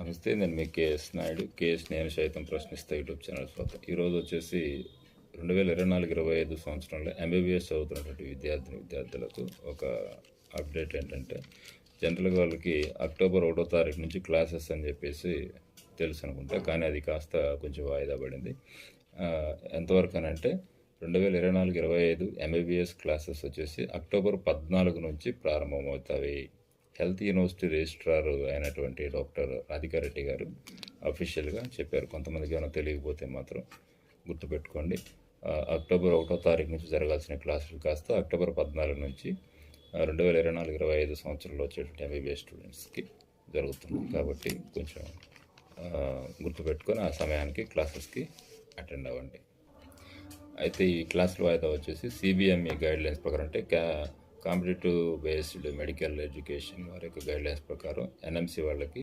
నమస్తే నేను మీ KS Naidu. KS నేను సైతం ప్రశ్నిస్తా యూట్యూబ్ ఛానల్ శ్రోత ఈరోజు వచ్చేసి రెండు వేల ఇరవై నాలుగు ఇరవై ఐదు సంవత్సరంలో ఎంబీబీఎస్ చదువుతున్నటువంటి విద్యార్థిని విద్యార్థులకు ఒక అప్డేట్ ఏంటంటే జనరల్గా వాళ్ళకి అక్టోబర్ ఒకటో తారీఖు నుంచి క్లాసెస్ అని చెప్పేసి తెలుసు అనుకుంటా. కానీ అది కాస్త కొంచెం వాయిదా పడింది. ఎంతవరకు అని అంటే రెండు వేల ఇరవై నాలుగు ఇరవై ఐదు ఎంబీబీఎస్ క్లాసెస్ వచ్చేసి అక్టోబర్ పద్నాలుగు నుంచి ప్రారంభమవుతాయి. హెల్త్ యూనివర్సిటీ రిజిస్ట్రార్ అయినటువంటి డాక్టర్ రాధికా రెడ్డి గారు అఫీషియల్గా చెప్పారు. కొంతమందికి ఏమైనా తెలియకపోతే మాత్రం గుర్తుపెట్టుకోండి. అక్టోబర్ ఒకటో తారీఖు నుంచి జరగాల్సిన క్లాసులు కాస్త అక్టోబర్ పద్నాలుగు నుంచి రెండు వేల ఇరవై నాలుగు ఇరవై ఐదు సంవత్సరంలో వచ్చేటువంటి ఎంబీబీఎస్ స్టూడెంట్స్కి జరుగుతుంది. కాబట్టి కొంచెం గుర్తుపెట్టుకొని ఆ సమయానికి క్లాసెస్కి అటెండ్ అవ్వండి. అయితే ఈ క్లాసుల వాయిదా వచ్చేసి సిబిఎంఈ గైడ్లైన్స్ ప్రకారం అంటే క్యా కాంపిటేటివ్ బేస్డ్ మెడికల్ ఎడ్యుకేషన్ వారి యొక్క గైడ్లైన్స్ ప్రకారం ఎన్ఎంసి వాళ్ళకి